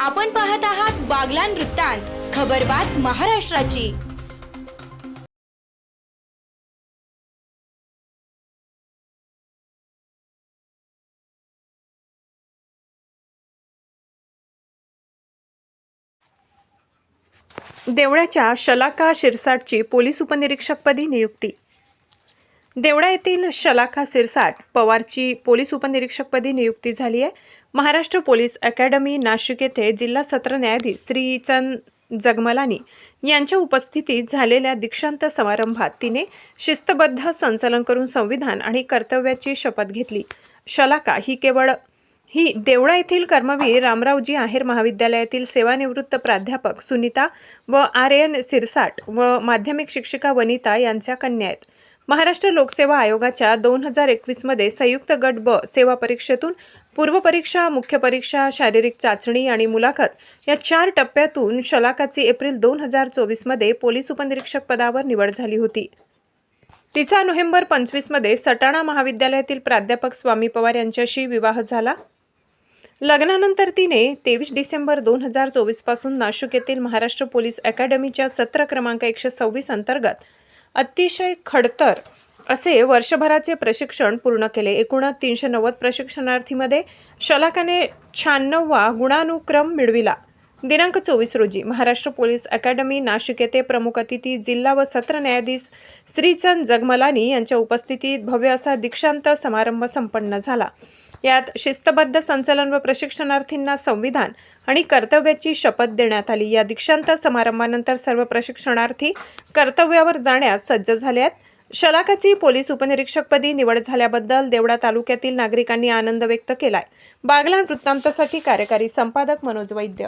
आपण पाहत आहात बागलान वृत्तांत खबरबात महाराष्ट्राची. देवळ्याच्या शलाका शिरसाटची पोलीस उपनिरीक्षकपदी नियुक्ती. देवळा येथील शलाखा सिरसाट पवारची पोलीस उपनिरीक्षकपदी नियुक्ती झाली आहे. महाराष्ट्र पोलीस अकॅडमी नाशिक येथे जिल्हा सत्र न्यायाधीश श्रीचंद जगमलानी यांच्या उपस्थितीत झालेल्या दीक्षांत समारंभात तिने शिस्तबद्ध संचलन करून संविधान आणि कर्तव्याची शपथ घेतली. शलाका ही केवळ ही देवळा येथील कर्मवीर रामरावजी आहेर महाविद्यालयातील सेवानिवृत्त प्राध्यापक सुनीता व आर्यन सिरसाट व माध्यमिक शिक्षिका वनिता यांच्या कन्या आहेत. महाराष्ट्र लोकसेवा आयोगाच्या दोन हजार एकवीसमध्ये संयुक्त गट ब सेवा परीक्षेतून पूर्वपरीक्षा मुख्य परीक्षा शारीरिक चाचणी आणि मुलाखत या चार टप्प्यातून शलाकाची एप्रिल दोन हजार चोवीसमध्ये पोलीस उपनिरीक्षक पदावर निवड झाली होती. तिचा नोव्हेंबर पंचवीसमध्ये सटाणा महाविद्यालयातील प्राध्यापक स्वामी पवार यांच्याशी विवाह झाला. लग्नानंतर तिने तेवीस डिसेंबर दोन हजार चोवीसपासून नाशिक येथील महाराष्ट्र पोलीस अकॅडमीच्या सत्र क्रमांक एकशे सव्वीस अंतर्गत अतिशय खडतर असे वर्षभराचे प्रशिक्षण पूर्ण केले. एकूण तीनशे नव्वद प्रशिक्षणार्थीमध्ये शलाकाने शहाण्णववा गुणानुक्रम मिळविला. दिनांक चोवीस रोजी महाराष्ट्र पोलीस अकॅडमी नाशिक येथे प्रमुख अतिथी जिल्हा व सत्र न्यायाधीश श्रीचंद जगमलानी यांच्या उपस्थितीत भव्य असा दीक्षांत समारंभ संपन्न झाला. यात शिस्तबद्ध संचलन व प्रशिक्षणार्थींना संविधान आणि कर्तव्याची शपथ देण्यात आली. या दीक्षांत समारंभानंतर सर्व प्रशिक्षणार्थी कर्तव्यावर जाण्यास सज्ज झाले आहेत. शलाकाची पोलीस उपनिरीक्षकपदी निवड झाल्याबद्दल देवडा तालुक्यातील नागरिकांनी आनंद व्यक्त केलाय. बागलाण वृत्तांतासाठी कार्यकारी संपादक मनोज वैद्य.